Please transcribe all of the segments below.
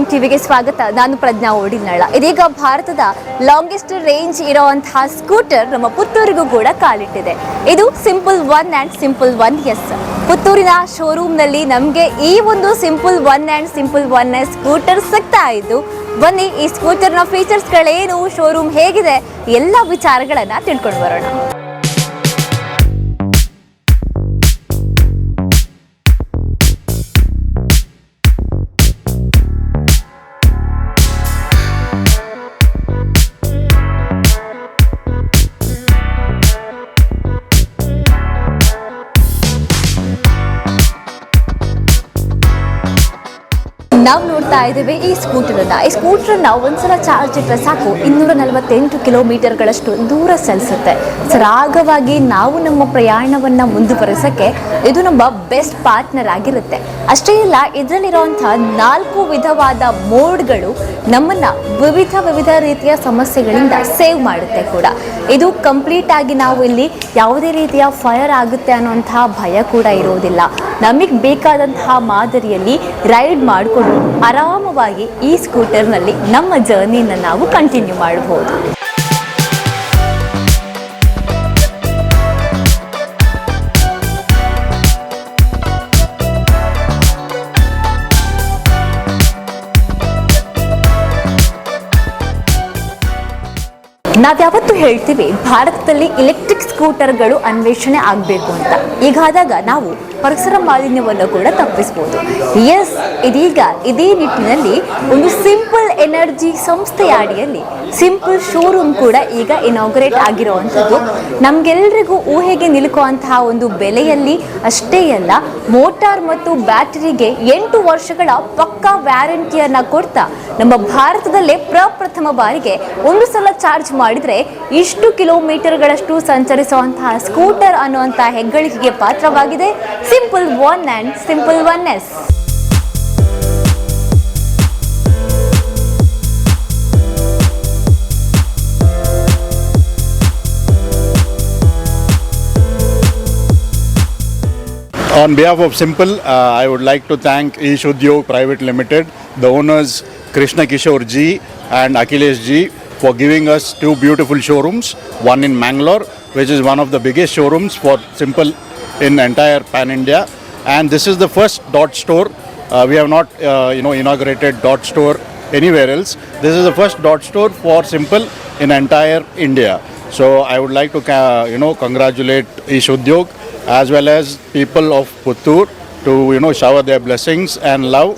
ಇನ್ ಟಿವಿಗೆ ಸ್ವಾಗತ. ನಾನು ಪ್ರಜ್ಞಾ ಓಡಿನಾಳ. ಇದೀಗ ಭಾರತದ ಲಾಂಗೆಸ್ಟ್ ರೇಂಜ್ ಇರುವಂತಹ ಸ್ಕೂಟರ್ ನಮ್ಮ ಪುತ್ತೂರಿಗೂ ಕೂಡ ಕಾಲಿಟ್ಟಿದೆ. ಇದು Simple One and Simple One S ಪುತ್ತೂರಿನ ಶೋರೂಮ್ನಲ್ಲಿ ನಮಗೆ ಈ ಒಂದು Simple One and Simple One S scooter ಸಿಗ್ತಾ ಇದ್ದು, ಬನ್ನಿ ಈ ಸ್ಕೂಟರ್ನ ಫೀಚರ್ಸ್ಗಳೇನು ಶೋರೂಮ್ ಹೇಗಿದೆ, ಎಲ್ಲ ವಿಚಾರಗಳನ್ನು ತಿಳ್ಕೊಂಡು ಬರೋಣ. ನಾವು ನೋಡ್ತಾ ಇದ್ದೇವೆ ಈ ಸ್ಕೂಟರನ್ನ ಈ ಸ್ಕೂಟರನ್ನ ಒಂದ್ಸಲ ಚಾರ್ಜ್ ಇಟ್ಟರೆ ಸಾಕು. ಇನ್ನೂರ ನಲವತ್ತೆಂಟು ಕಿಲೋಮೀಟರ್ಗಳಷ್ಟು ದೂರ ಸಲ್ಸುತ್ತೆ. ಸರಾಗವಾಗಿ ನಾವು ನಮ್ಮ ಪ್ರಯಾಣವನ್ನ ಮುಂದುವರೆಸಕ್ಕೆ ಇದು ನಮ್ಮ ಬೆಸ್ಟ್ ಪಾರ್ಟ್ನರ್ ಆಗಿರುತ್ತೆ. ಅಷ್ಟೇ ಇಲ್ಲ ಇದರಲ್ಲಿರುವಂತಹ ನಾಲ್ಕು ವಿಧವಾದ ಮೋಡ್ಗಳು ನಮ್ಮನ್ನ ವಿವಿಧ ವಿವಿಧ ರೀತಿಯ ಸಮಸ್ಯೆಗಳಿಂದ ಸೇವ್ ಮಾಡುತ್ತೆ ಕೂಡ. ಇದು ಕಂಪ್ಲೀಟ್ ಆಗಿ ನಾವು ಇಲ್ಲಿ ಯಾವುದೇ ರೀತಿಯ ಫೈರ್ ಆಗುತ್ತೆ ಅನ್ನುವಂತಹ ಭಯ ಕೂಡ ಇರೋದಿಲ್ಲ. ನಮಗೆ ಬೇಕಾದಂತಹ ಮಾದರಿಯಲ್ಲಿ ರೈಡ್ ಮಾಡಿಕೊಂಡು ಆರಾಮವಾಗಿ ಈ ಸ್ಕೂಟರ್ನಲ್ಲಿ ನಮ್ಮ ಜರ್ನಿನ ನಾವು ಕಂಟಿನ್ಯೂ ಮಾಡಬಹುದು ನಾವ್ಯಾವತ್ತು ಹೇಳ್ತೀವಿ, ಭಾರತದಲ್ಲಿ ಇಲೆಕ್ಟ್ರಿಕ್ ಸ್ಕೂಟರ್ಗಳು ಅನ್ವೇಷಣೆ ಆಗಬೇಕು ಅಂತ. ಈಗಾದಾಗ ನಾವು ಪರಿಸರ ಮಾಲಿನ್ಯವನ್ನು ಕೂಡ ತಪ್ಪಿಸಬಹುದು ಎಸ್ ಇದೀಗ ಇದೇ ನಿಟ್ಟಿನಲ್ಲಿ ಒಂದು ಸಿಂಪಲ್ ಎನರ್ಜಿ ಸಂಸ್ಥೆಯ ಅಡಿಯಲ್ಲಿ ಸಿಂಪಲ್ ಶೋರೂಮ್ ಕೂಡ ಈಗ ಇನಾಗ್ರೇಟ್ ಆಗಿರುವಂಥದ್ದು. ನಮಗೆಲ್ಲರಿಗೂ ಊಹೆಗೆ ನಿಲುಕುವಂತಹ ಒಂದು ಬೆಲೆಯಲ್ಲಿ ಅಷ್ಟೇ ಅಲ್ಲ ಮೋಟಾರ್ ಮತ್ತು ಬ್ಯಾಟರಿಗೆ ಎಂಟು ವರ್ಷಗಳ ಪಕ್ಕಾ ವ್ಯಾರಂಟಿಯನ್ನು ಕೊಡ್ತಾ ನಮ್ಮ ಭಾರತದಲ್ಲೇ ಪ್ರಪ್ರಥಮ ಬಾರಿಗೆ ಒಂದು ಸಲ ಚಾರ್ಜ್ ಮಾಡಿದ್ರೆ ಇಷ್ಟು ಕಿಲೋಮೀಟರ್ಗಳಷ್ಟು ಸಂಚರಿಸುವಂತಹ ಸ್ಕೂಟರ್ ಅನ್ನುವಂತಹ ಹೆಗ್ಗಳಿಕೆಗೆ ಪಾತ್ರವಾಗಿದೆ. Simple One and Simple Oneness. On behalf of Simple, uh, I would like to thank Ish Private Limited, the owners Krishna Kishore ji and Akhilesh ji for giving us two beautiful showrooms, one in Mangalore, which is one of the biggest showrooms for Simple in entire Pan India, and this is the first dot store. Uh, we have not, uh, you know, inaugurated dot store anywhere else. This is the first dot store for Simple in entire India. So I would like to, uh, you know, congratulate Ish Udyog as well as people of Puttur to, you know, shower their blessings and love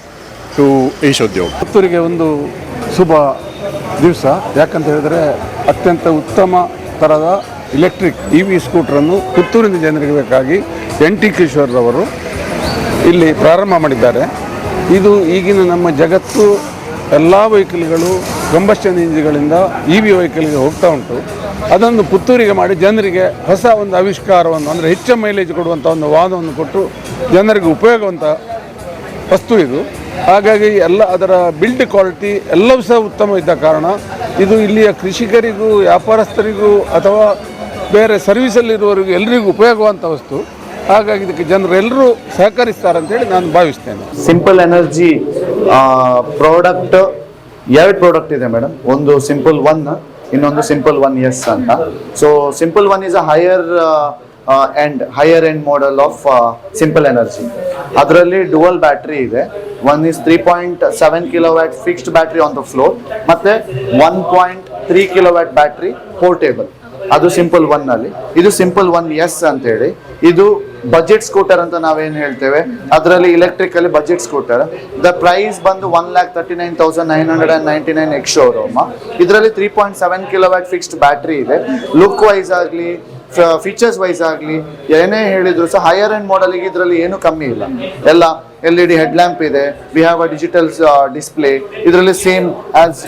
to Ish Udyog. ಪುತ್ತೂರಿಗೆ ondu ಶುಭ divasa ಯಾಕಂತ helidre atyanta uttama ಥರದ electric E V ಸ್ಕೂಟ್ರನ್ನು ಪುತ್ತೂರಿನ ಜನರಿಗೆ ಬೇಕಾಗಿ N T ಕಿಶೋರ್ರವರು ಇಲ್ಲಿ ಪ್ರಾರಂಭ ಮಾಡಿದ್ದಾರೆ. ಇದು ಈಗಿನ ನಮ್ಮ ಜಗತ್ತು ಎಲ್ಲ ವೆಹಿಕಲ್ಗಳು ಕಂಬಸ್ಟನ್ ಇಂಜಿನ್ಗಳಿಂದ ಇ ವಿ ವೆಹಿಕಲ್ಗೆ ಹೋಗ್ತಾ ಉಂಟು. ಅದನ್ನು ಪುತ್ತೂರಿಗೆ ಮಾಡಿ ಜನರಿಗೆ ಹೊಸ ಒಂದು ಆವಿಷ್ಕಾರವನ್ನು, ಅಂದರೆ ಹೆಚ್ಚು ಮೈಲೇಜ್ ಕೊಡುವಂಥ ಒಂದು ವಾದವನ್ನು ಕೊಟ್ಟು ಜನರಿಗೆ ಉಪಯೋಗವಂತ ವಸ್ತು ಇದು. ಹಾಗಾಗಿ ಎಲ್ಲ ಅದರ ಬಿಲ್ಡ್ ಕ್ವಾಲಿಟಿ ಎಲ್ಲವೂ ಸಹ ಉತ್ತಮ ಇದ್ದ ಕಾರಣ ಇದು ಇಲ್ಲಿಯ ಕೃಷಿಕರಿಗೂ, ವ್ಯಾಪಾರಸ್ಥರಿಗೂ ಅಥವಾ ಬೇರೆ ಸರ್ವಿಸಲ್ಲಿರುವವರಿಗೂ ಎಲ್ಲರಿಗೂ ಉಪಯೋಗವಂತ ವಸ್ತು. ಹಾಗಾಗಿ ಇದಕ್ಕೆ ಜನರೆಲ್ಲರೂ ಸಹಕರಿಸ್ತಾರೆ ಅಂತೇಳಿ ನಾನು ಭಾವಿಸ್ತೇನೆ. ಸಿಂಪಲ್ ಎನರ್ಜಿ ಪ್ರಾಡಕ್ಟ್ ಎರಡು ಪ್ರಾಡಕ್ಟ್ ಇದೆ ಮೇಡಮ್ ಒಂದು ಸಿಂಪಲ್ ಒನ್ ಇನ್ನೊಂದು ಸಿಂಪಲ್ ಒನ್ ಎಸ್ ಅಂತ. So Simple One is a higher end higher end model of Simple Energy ಅದರಲ್ಲಿ ಡುವಲ್ ಬ್ಯಾಟ್ರಿ ಇದೆ. One is three point seven kilowatt fixed battery on the floor ಮತ್ತೆ one point three kilowatt battery portable ಅದು Simple One ಅಲ್ಲಿ. ಇದು Simple one S ಅಂತ ಹೇಳಿ ಇದು budget scooter ಅಂತ ನಾವೇನು ಹೇಳ್ತೇವೆ? ಅದರಲ್ಲಿ ಇಲೆಕ್ಟ್ರಿಕ್ ಅಲ್ಲಿ ಬಜೆಟ್ ಸ್ಕೂಟರ್ ದ ಪ್ರೈಸ್ ಬಂದು one lakh thirty nine thousand nine hundred and ninety nine ex showroom ಇದರಲ್ಲಿ three point seven kilowatt fixed battery ಇದೆ. ಲುಕ್ ವೈಸ್ ಆಗಲಿ ಫೀಚರ್ಸ್ ವೈಸ್ ಆಗಲಿ, ಏನೇ ಹೇಳಿದ್ರು ಸಹ ಹೈಯರ್ ಎಂಡ್ ಮಾಡಲಿಗೆ ಇದರಲ್ಲಿ ಏನು ಕಮ್ಮಿ ಇಲ್ಲ. ಎಲ್ಲ L E D head lamp ಇದೆ we have a digital display ಇದರಲ್ಲಿ ಸೇಮ್ ಆಸ್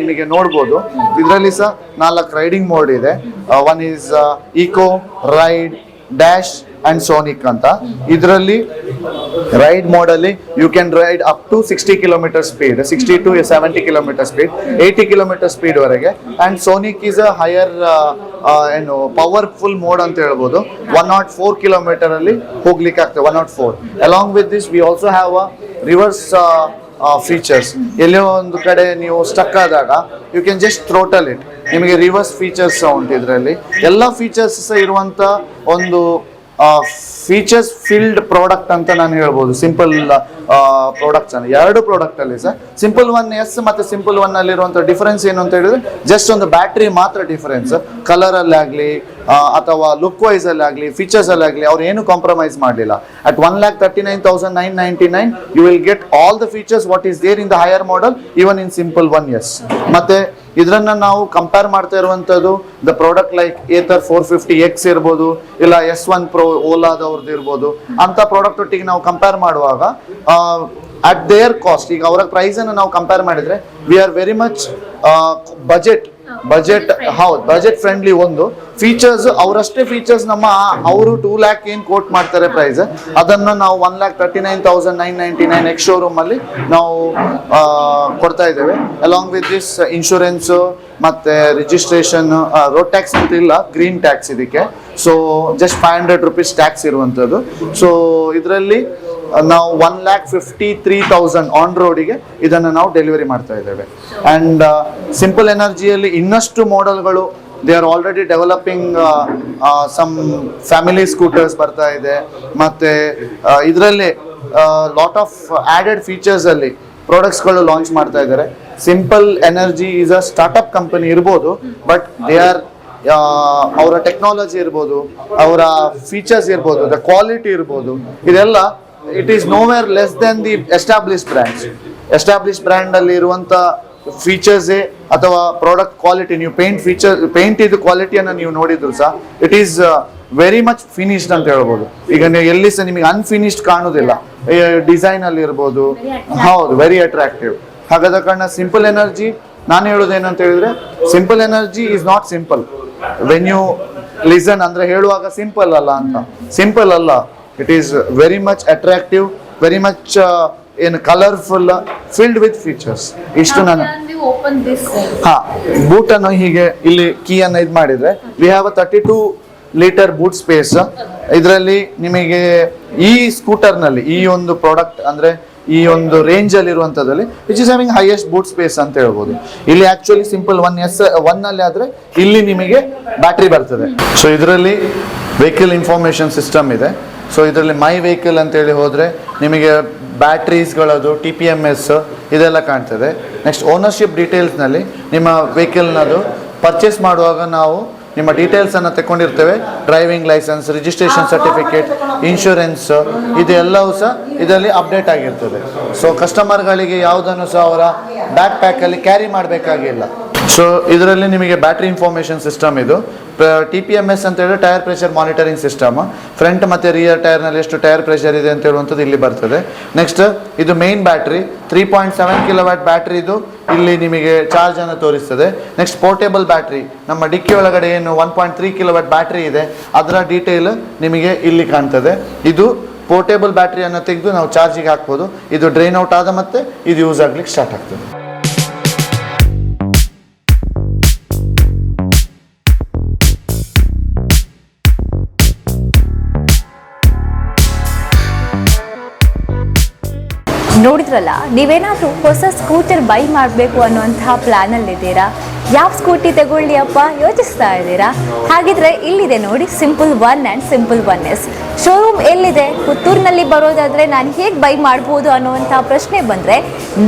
ನಿಮಗೆ ನೋಡ್ಬೋದು. ಇದರಲ್ಲಿ ಸಹ ನಾಲ್ಕು ರೈಡಿಂಗ್ ಮೋಡ್ ಇದೆ. One is eco ride dash and sonic ಅಂತ. ಇದರಲ್ಲಿ ride ಮೋಡಲ್ಲಿ you can ride up to sixty kilometer speed sixty to seventy kilometer speed eighty kilometer speed ವರೆಗೆ. And sonic is a higher ಏನು powerful mode ಅಂತ ಹೇಳ್ಬೋದು. One naught four kilometer ಅಲ್ಲಿ ಹೋಗ್ಲಿಕ್ಕೆ ಆಗ್ತದೆ one naught four along with this we also have a reverse features ಎಲ್ಲೋ ಒಂದು ಕಡೆ ನೀವು ಸ್ಟಕ್ ಆದಾಗ you can just throttle it ನಿಮಗೆ ರಿವರ್ಸ್ ಫೀಚರ್ಸ್ ಉಂಟು ಇದರಲ್ಲಿ. ಎಲ್ಲ ಫೀಚರ್ಸ್ ಇರುವಂತ ಒಂದು 啊。ಫೀಚರ್ಸ್ ಫಿಲ್ಡ್ ಪ್ರಾಡಕ್ಟ್ ಅಂತ ನಾನು ಹೇಳ್ಬೋದು. ಸಿಂಪಲ್ ಪ್ರಾಡಕ್ಟ್ಸ್ ಅನ್ನು ಎರಡು ಪ್ರಾಡಕ್ಟ್ ಅಲ್ಲಿ ಸರ್. ಸಿಂಪಲ್ ಒನ್ ಎಸ್ ಮತ್ತೆ ಸಿಂಪಲ್ ಒನ್ ಅಲ್ಲಿರುವಂತ ಡಿಫರೆನ್ಸ್ ಏನು ಅಂತ ಹೇಳಿದ್ರೆ ಜಸ್ಟ್ ಒಂದು ಬ್ಯಾಟ್ರಿ ಮಾತ್ರ ಡಿಫರೆನ್ಸ್ ಕಲರ್ ಅಲ್ಲಿ ಆಗ್ಲಿ ಅಥವಾ ಲುಕ್ ವೈಸ್ ಅಲ್ಲಿ ಆಗ್ಲಿ ಫೀಚರ್ಸ್ ಅಲ್ಲಿ ಆಗ್ಲಿ ಅವ್ರು ಏನು ಕಾಂಪ್ರಮೈಸ್ ಮಾಡಲಿಲ್ಲ. At one lakh thirty nine thousand nine ninety nine you will get all the features what is there in the higher model even in simple one S ಮತ್ತೆ ಇದನ್ನ ನಾವು ಕಂಪೇರ್ ಮಾಡ್ತಾ ಇರುವಂತದ್ದು the product like Ather four fifty X ಇರ್ಬೋದು, ಇಲ್ಲ S one pro ಓಲಾದವ್ರದ್ದು ಇರ್ಬೋದು. ಅಂತ product ಒಟ್ಟಿಗೆ ನಾವು ಕಂಪೇರ್ ಮಾಡುವಾಗ ಅಟ್ ದೇರ್ ಕಾಸ್ಟ್ ಈಗ ಅವರ ಪ್ರೈಸ್ ಅನ್ನು ನಾವು ಕಂಪೇರ್ ಮಾಡಿದ್ರೆ we are very much budget budget ಹೌದು ಬಜೆಟ್ ಫ್ರೆಂಡ್ಲಿ ಒಂದು. ಫೀಚರ್ಸ್ ಅವರಷ್ಟೇ ಫೀಚರ್ಸ್ ನಮ್ಮ, ಅವರು ಟೂ ಲ್ಯಾಕ್ ಏನ್ ಕೋಟ್ ಮಾಡ್ತಾರೆ ಪ್ರೈಸ್ ಅದನ್ನ ನಾವು one lakh thirty nine thousand nine ninety nine ex showroom ಅಲ್ಲಿ ನಾವು ಕೊಡ್ತಾ ಇದ್ದೇವೆ. ಅಲಾಂಗ್ ವಿತ್ ದಿಸ್ ಇನ್ಶೂರೆನ್ಸ್ ಮತ್ತೆ ರಿಜಿಸ್ಟ್ರೇಷನ್ ರೋಡ್ ಟ್ಯಾಕ್ಸ್ ಅಂತ ಇಲ್ಲ ಗ್ರೀನ್ ಟ್ಯಾಕ್ಸ್ ಇದಕ್ಕೆ. So just five hundred rupees tax ಇರುವಂತದ್ದು. ಸೊ ಇದರಲ್ಲಿ ನಾವು one lakh fifty three thousand on ರೋಡಿಗೆ ಇದನ್ನು ನಾವು ಡೆಲಿವರಿ ಮಾಡ್ತಾ ಇದ್ದೇವೆ. ಅಂಡ್ ಸಿಂಪಲ್ ಎನರ್ಜಿಯಲ್ಲಿ ಇನ್ನಷ್ಟು ಮಾಡೆಲ್ಗಳು they are already developing some family scooters ಬರ್ತಾ ಇದೆ. ಮತ್ತೆ ಇದರಲ್ಲಿ ಲಾಟ್ ಆಫ್ ಆ್ಯಡೆಡ್ ಫೀಚರ್ಸ್ ಅಲ್ಲಿ ಪ್ರಾಡಕ್ಟ್ಸ್ಗಳು ಲಾಂಚ್ ಮಾಡ್ತಾ ಇದ್ದಾರೆ. Simple energy is a startup company ಇರ್ಬೋದು ಬಟ್ ದೇ ಆರ್ ಅವರ ಟೆಕ್ನಾಲಜಿ ಇರ್ಬೋದು, ಅವರ ಫೀಚರ್ಸ್ ಇರ್ಬೋದು ದ ಕ್ವಾಲಿಟಿ ಇರ್ಬೋದು, ಇದೆಲ್ಲ it is nowhere less than the establish brands establish brand ಅಲ್ಲಿ ಇರುವಂತ ಫೀಚರ್ಸೇ ಅಥವಾ ಪ್ರಾಡಕ್ಟ್ ಕ್ವಾಲಿಟಿ ನೀವು ಪೇಂಟ್ ಫೀಚರ್ ಪೇಂಟ್ ಇದು ಕ್ವಾಲಿಟಿಯನ್ನು ನೀವು ನೋಡಿದ್ರು ಸಹ it is very much finished ಅಂತ ಹೇಳ್ಬೋದು. ಈಗ ನೀವು ಎಲ್ಲಿ ಸಹ ನಿಮಗೆ ಅನ್ಫಿನಿಶ್ಡ್ ಕಾಣುದಿಲ್ಲ. ಡಿಸೈನ್ ಅಲ್ಲಿ ಇರ್ಬೋದು. ಹೌದು ವೆರಿ ಅಟ್ರಾಕ್ಟಿವ್ ಹಾಗಾದ ಕಾರಣ ಸಿಂಪಲ್ ಎನರ್ಜಿ ನಾನು ಹೇಳೋದು ಏನಂತ ಹೇಳಿದ್ರೆ simple energy is not simple when you listen ಅಂದ್ರೆ ಹೇಳುವಾಗ ಸಿಂಪಲ್ ಅಲ್ಲ ಅಂತ. ಸಿಂಪಲ್ ಅಲ್ಲ. It is very much attractive very much ಏನು ಕಲರ್ಫುಲ್ ಫಿಲ್ಡ್ ವಿತ್ ಫೀಚರ್ಸ್ ಇಷ್ಟು ನಾನು ಹಾ ಬೂಟನ್ನು ಹೀಗೆ ಇಲ್ಲಿ ಕೀ ಅನ್ನು ಇದು ಮಾಡಿದ್ರೆ we have a thirty two litre boot space ಇದರಲ್ಲಿ ನಿಮಗೆ ಈ ಸ್ಕೂಟರ್ನಲ್ಲಿ, ಈ ಒಂದು ಪ್ರಾಡಕ್ಟ್ ಅಂದ್ರೆ ಈ ಒಂದು ರೇಂಜ್ ಅಲ್ಲಿ ಇರುವಂತದಲ್ಲಿ which is having highest boot space ಅಂತ ಹೇಳ್ಬೋದು. ಇಲ್ಲಿ actually simple one S one ಅಲ್ಲಿ ಆದ್ರೆ ಇಲ್ಲಿ ನಿಮಗೆ ಬ್ಯಾಟ್ರಿ ಬರ್ತದೆ. ಸೊ ಇದರಲ್ಲಿ ವೆಹಿಕಲ್ ಇನ್ಫಾರ್ಮೇಶನ್ ಸಿಸ್ಟಮ್ ಇದೆ. ಸೊ ಇದರಲ್ಲಿ ಮೈ ವೆಹಿಕಲ್ ಅಂತೇಳಿ ಹೋದರೆ ನಿಮಗೆ ಬ್ಯಾಟ್ರೀಸ್ಗಳದು ಟಿ ಪಿ ಎಂ ಎಸ್ ಇದೆಲ್ಲ ಕಾಣ್ತದೆ. ನೆಕ್ಸ್ಟ್ ಓನರ್ಶಿಪ್ ಡೀಟೇಲ್ಸ್ನಲ್ಲಿ ನಿಮ್ಮ ವೆಹಿಕಲ್ನದು ಪರ್ಚೇಸ್ ಮಾಡುವಾಗ ನಾವು ನಿಮ್ಮ ಡೀಟೇಲ್ಸನ್ನು ತಗೊಂಡಿರ್ತೇವೆ driving licence registration certificate insurance ಇದೆಲ್ಲವೂ ಸಹ ಇದರಲ್ಲಿ ಅಪ್ಡೇಟ್ ಆಗಿರ್ತದೆ. ಸೊ ಕಸ್ಟಮರ್ಗಳಿಗೆ ಯಾವುದನ್ನು ಸಹ ಅವರ ಬ್ಯಾಕ್ ಪ್ಯಾಕಲ್ಲಿ ಕ್ಯಾರಿ ಮಾಡಬೇಕಾಗಿಲ್ಲ. ಸೊ ಇದರಲ್ಲಿ ನಿಮಗೆ ಬ್ಯಾಟ್ರಿ ಇನ್ಫಾರ್ಮೇಷನ್ ಸಿಸ್ಟಮ್ ಇದು. ಟಿ ಪಿ ಎಂ ಎಸ್ ಅಂತ ಹೇಳಿದ್ರೆ tyre pressure monitoring system front ಮತ್ತು ರಿಯರ್ ಟೈರ್ನಲ್ಲಿ ಎಷ್ಟು ಟೈರ್ ಪ್ರೆಷರ್ ಇದೆ ಅಂತ ಹೇಳುವಂಥದ್ದು ಇಲ್ಲಿ ಬರ್ತದೆ. ನೆಕ್ಸ್ಟ್ ಇದು main battery three point seven kilowatt battery ಇದು. ಇಲ್ಲಿ ನಿಮಗೆ ಚಾರ್ಜ್ ಅನ್ನು ತೋರಿಸ್ತದೆ. ನೆಕ್ಸ್ಟ್ ಪೋರ್ಟೇಬಲ್ ಬ್ಯಾಟ್ರಿ ನಮ್ಮ ಡಿಕ್ಕಿ ಒಳಗಡೆ ಏನು one point three kilowatt battery ಇದೆ, ಅದರ ಡೀಟೇಲ್ ನಿಮಗೆ ಇಲ್ಲಿ ಕಾಣ್ತದೆ. ಇದು ಪೋರ್ಟೇಬಲ್ ಬ್ಯಾಟ್ರಿಯನ್ನು ತೆಗೆದು ನಾವು ಚಾರ್ಜಿಗೆ ಹಾಕ್ಬೋದು. ಇದು ಡ್ರೈನ್ ಔಟ್ ಆದ ಮತ್ತೆ ಇದು ಯೂಸ್ ಆಗ್ಲಿಕ್ಕೆ ಸ್ಟಾರ್ಟ್ ಆಗ್ತದೆ. ನೋಡಿದ್ರಲ್ಲ, ನೀವೇನಾದರೂ ಹೊಸ ಸ್ಕೂಟರ್ ಬೈ ಮಾಡಬೇಕು ಅನ್ನುವಂತಹ ಪ್ಲ್ಯಾನಲ್ಲಿದ್ದೀರಾ ಯಾವ ಸ್ಕೂಟಿ ತಗೊಳ್ಳಿ ಅಪ್ಪ, ಯೋಚಿಸ್ತಾ ಇದ್ದೀರಾ? ಹಾಗಿದ್ರೆ ಇಲ್ಲಿದೆ ನೋಡಿ simple one and simple one S showroom ಎಲ್ಲಿದೆ? ಪುತ್ತೂರಿನಲ್ಲಿ ಬರೋದಾದರೆ ನಾನು ಹೇಗೆ ಬೈ ಮಾಡ್ಬೋದು ಅನ್ನುವಂಥ ಪ್ರಶ್ನೆ ಬಂದರೆ,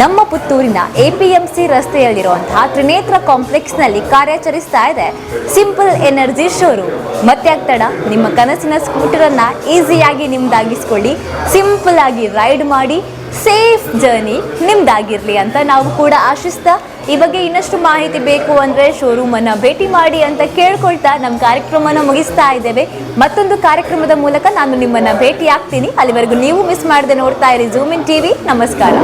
ನಮ್ಮ ಪುತ್ತೂರಿನ ಎ ಪಿ ಎಂ ಸಿ ರಸ್ತೆಯಲ್ಲಿರುವಂತಹ ತ್ರಿನೇತ್ರ ಕಾಂಪ್ಲೆಕ್ಸ್ನಲ್ಲಿ ಕಾರ್ಯಾಚರಿಸ್ತಾ ಇದೆ. ಸಿಂಪಲ್ ಎನರ್ಜಿ ಶೋರೂಮ್ ಮತ್ತೆ ಆಗ್ತಡ ನಿಮ್ಮ ಕನಸಿನ ಸ್ಕೂಟರನ್ನು ಈಸಿಯಾಗಿ ನಿಮ್ದಾಗಿಸ್ಕೊಳ್ಳಿ ಸಿಂಪಲ್ ಆಗಿ ರೈಡ್ ಮಾಡಿ ಸೇಫ್ ಜರ್ನಿ ನಿಮ್ದಾಗಿರಲಿ ಅಂತ ನಾವು ಕೂಡ ಆಶಿಸ್ತಾ ಈ ಬಗ್ಗೆ ಇನ್ನಷ್ಟು ಮಾಹಿತಿ ಬೇಕು ಅಂದರೆ ಶೋರೂಮನ್ನು ಭೇಟಿ ಮಾಡಿ ಅಂತ ಕೇಳ್ಕೊಳ್ತಾ ನಮ್ಮ ಕಾರ್ಯಕ್ರಮನ ಮುಗಿಸ್ತಾ ಇದ್ದೇವೆ. ಮತ್ತೊಂದು ಕಾರ್ಯಕ್ರಮದ ಮೂಲಕ ನಾನು ನಿಮ್ಮನ್ನು ಭೇಟಿ ಆಗ್ತೀನಿ ಅಲ್ಲಿವರೆಗೂ ನೀವು ಮಿಸ್ ಮಾಡದೆ ನೋಡ್ತಾ ಇರಿ ಜೂಮಿನ್ ಟಿವಿ ನಮಸ್ಕಾರ.